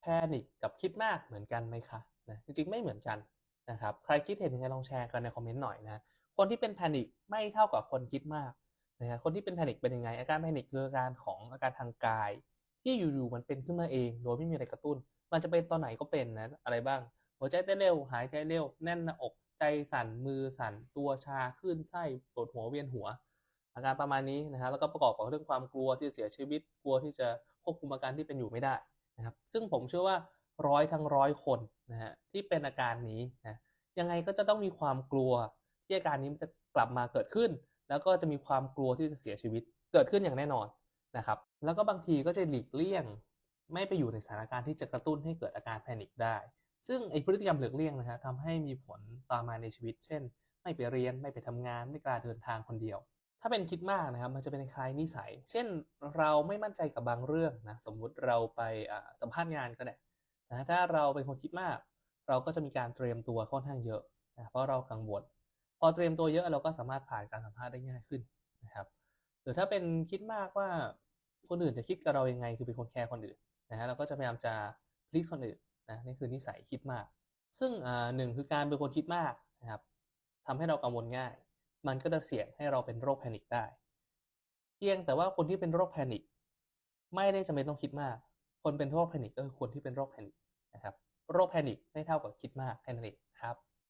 แพนิคกับคิดมากเหมือนกันไหมคะนะจริงๆไม่เหมือนกันนะครับใครคิดเห็นยังไงลองแชร์กันในคอมเมนต์หน่อยนะคนที่เป็นแพนิคไม่เท่ากับคนคิดมากนะฮะคนที่เป็นแพนิคเป็นยังไง อาการแพนิคคืออาการของอาการทางกาย ที่อยู่ๆมันเป็นขึ้นมาเองโดยไม่มีอะไรกระตุ้น มันจะเป็นตอนไหนก็เป็นนะอะไรบ้างหัวใจเต้นเร็ว หายใจเร็ว แน่นหน้าอกใจสั่นมือสั่นตัวชาคลื่นไส้ปวดหัวเวียนหัว อาการประมาณนี้นะครับแล้วก็ประกอบกับเรื่องความกลัวที่จะเสียชีวิตกลัวที่จะควบคุมอาการที่เป็นอยู่ไม่ได้ นะครับซึ่งผมเชื่อว่าร้อยทั้งร้อยคนนะฮะที่เป็นอาการนี้นะยังไงก็จะต้องมีความกลัวที่อาการนี้มันจะกลับมาเกิดขึ้น แล้วก็จะมีความกลัวที่จะเสียชีวิตเกิดขึ้นอย่างแน่นอนนะครับแล้วก็บางทีก็จะหลีกเลี่ยง ไม่ไปอยู่ในสถานการณ์ที่จะกระตุ้นให้เกิดอาการแพนิคได้ ซึ่งไอพฤติกรรมหลีกเลี่ยงนะฮะทำให้มีผลตามมาในชีวิต เช่น ไม่ไปเรียนไม่ไปทำงานไม่กล้าเดินทางคนเดียว ถ้าเป็นคิดมากนะครับมันจะเป็นคล้ายนิสัย เช่นเราไม่มั่นใจกับบางเรื่องนะสมมุติเราไปสัมภาษณ์งานก็ได้นะถ้าเราเป็นคนคิดมาก เราก็จะมีการเตรียมตัวค่อนข้างเยอะนะเพราะเรากังวลพอเตรียมตัวเยอะเราก็สามารถผ่านการสัมภาษณ์ได้ง่ายขึ้นนะครับ หรือถ้าเป็นคิดมากว่าคนอื่นจะคิดกับเรายังไงคือเป็นคนแคร์คนอื่นนะฮะเราก็จะพยายามจะพลิกคนอื่นนะนี่คือนิสัยคิดมาก ซึ่งหนึ่งคือการเป็นคนคิดมากนะครับทำให้เรากังวลง่าย มันก็จะเสี่ยงให้เราเป็นโรคแพนิคได้ เพียงแต่ว่าคนที่เป็นโรคแพนิคไม่ได้จำเป็นต้องคิดมาก คนเป็นโรคแพนิคก็คือคนที่เป็นโรคแพนิคนะครับ โรคแพนิคไม่เท่ากับคิดมากแค่นั้นเองครับ